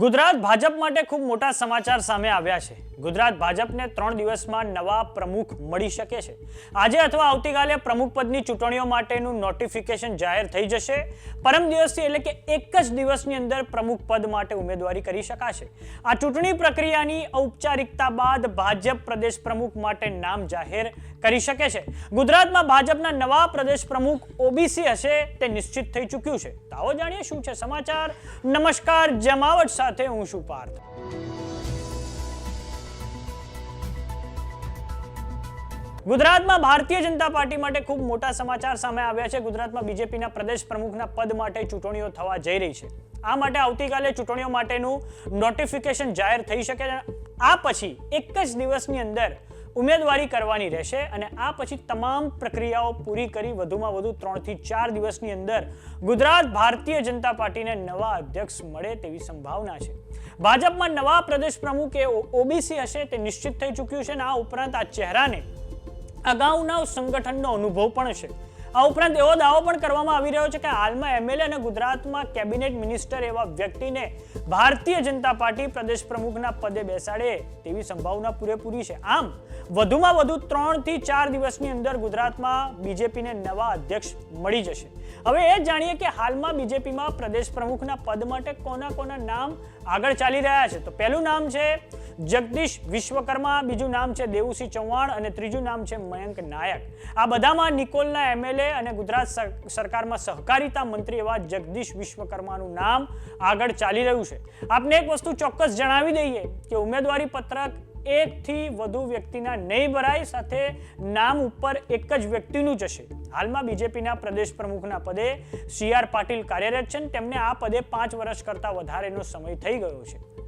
ગુજરાત ભાજપ માટે ખૂબ મોટા સમાચાર સામે આવ્યા છે. ગુજરાત ભાજપને ત્રણ દિવસમાં નવા પ્રમુખ મળી શકે છે. આજે અથવા આવતીકાલે પ્રમુખ પદની ચૂંટણીઓ માટેનું નોટિફિકેશન જાહેર થઈ જશે. પરમ દિવસથી એટલે કે એક જ દિવસની અંદર પ્રમુખ પદ માટે ઉમેદવારી કરી શકાશે. આ ચૂંટણી પ્રક્રિયાની ઔપચારિકતા બાદ ભાજપ પ્રદેશ પ્રમુખ માટે નામ જાહેર કરી શકે છે. ગુજરાતમાં ભાજપના નવા પ્રદેશ પ્રમુખ ઓબીસી હશે તે નિશ્ચિત થઈ ચૂક્યું છે. તો આવો જાણીએ શું છે સમાચાર. નમસ્કાર જમાવટ સાથે હું છું પાર્થ. ગુજરાતમાં ભારતીય જનતા પાર્ટી માટે ખૂબ મોટા સમાચાર સામે આવ્યા છે. ગુજરાતમાં બીજેપીના પ્રદેશ પ્રમુખના પદ માટે ચૂંટણીઓ થવા જઈ રહી છે. આ માટે આવતીકાલે ચૂંટણીઓ માટેનું નોટિફિકેશન જાહેર થઈ શકે છે. આ પછી એક જ દિવસની અંદર ઉમેદવારી કરવાની રહેશે અને આ પછી તમામ પ્રક્રિયાઓ પૂરી કરી વધુમાં વધુ ત્રણથી ચાર દિવસની અંદર ગુજરાત ભારતીય જનતા પાર્ટીને નવા અધ્યક્ષ મળે તેવી સંભાવના છે. ભાજપમાં નવા પ્રદેશ પ્રમુખ એ ઓબીસી હશે તે નિશ્ચિત થઈ ચૂક્યું છે અને આ ઉપરાંત આ ચહેરાને અગાઉના સંગઠનનો અનુભવ પણ છે. આ ઉપરાંત એવો દાવો પણ કરવામાં આવી રહ્યો છે કે હાલમાં એમએલએ અને ગુજરાતમાં કેબિનેટ મિનિસ્ટર એવા વ્યક્તિને ભારતીય જનતા પાર્ટી પ્રદેશ પ્રમુખના પદે બેસાડે તેવી સંભાવના પૂરેપૂરી છે. આમ, વધુમાં વધુ ત્રણથી ચાર દિવસની અંદર ગુજરાતમાં બીજેપીને નવા અધ્યક્ષ મળી જશે. હવે એ જાણીએ કે હાલમાં બીજેપીમાં પ્રદેશ પ્રમુખના પદ માટે કોના કોના નામ આગળ ચાલી રહ્યા છે. તો પહેલું નામ છે જગદીશ વિશ્વકર્મા, બીજું નામ છે દેવુસિંહ ચૌહાણ અને ત્રીજું નામ છે મયંક નાયક. આ બધામાં નિકોલના એમએલએ અને ગુજરાત સર- સરકારમાં સહકારિતા મંત્રી એવા જગદીશ વિશ્વકર્માનું નામ આગળ ચાલી રહ્યું છે. આપને એક વસ્તુ ચોક્કસ જણાવી દઈએ કે ઉમેદવારી પત્રક એકથી વધુ વ્યક્તિના નહીં ભરાય, સાથે નામ ઉપર એક જ વ્યક્તિનું જશે હાલમાં બીજેપીના પ્રદેશ પ્રમુખના પદે સી આર પાટીલ કાર્યરત છે તેમને આ પદે પાંચ વર્ષ કરતા વધારેનો સમય થઈ ગયો છે.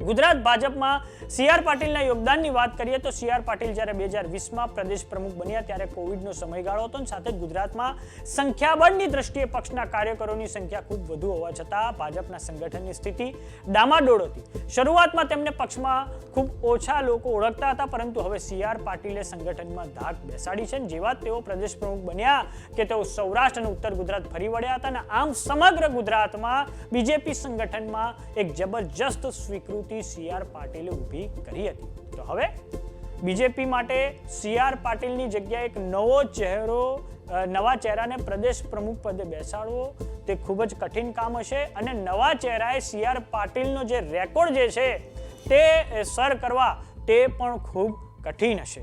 ગુજરાત ભાજપમાં સી આર પાટીલના યોગદાનની વાત કરીએ તો સી આર પાટીલ જ્યારે બે હજાર વીસમાં પ્રદેશ પ્રમુખ બન્યા ત્યારે કોવિડનો સમયગાળો હતો સાથે ગુજરાતમાં સંખ્યાબળની દ્રષ્ટિએ પક્ષના કાર્યકરોની સંખ્યા ખૂબ વધુ હોવા છતાં ભાજપના સંગઠનની સ્થિતિ ડામાડોળ હતી. શરૂઆતમાં તેમને પક્ષમાં ખૂબ ઓછા લોકો ઓળખતા હતા, પરંતુ હવે સી આર પાટીલે સંગઠનમાં ધાક બેસાડી છે જેવા તેઓ પ્રદેશ પ્રમુખ બન્યા કે તેઓ સૌરાષ્ટ્ર અને ઉત્તર ગુજરાત ફરી વળ્યા હતા અને આમ સમગ્ર ગુજરાતમાં બીજેપી સંગઠનમાં એક જબરજસ્ત સ્વીકૃતિ સી આર પાટીલે ઊભી કરી હતી. તો હવે બીજેપી માટે સી આર પાટીલની જગ્યાએ એક નવો ચહેરો નવા ચહેરાને પ્રદેશ પ્રમુખ પદે બેસાડવો, તે ખૂબ જ કઠિન કામ હશે અને નવા ચહેરાએ સી આર પાટીલનો જે રેકોર્ડ જે છે, તે સર કરવા તે પણ ખૂબ કઠિન હશે.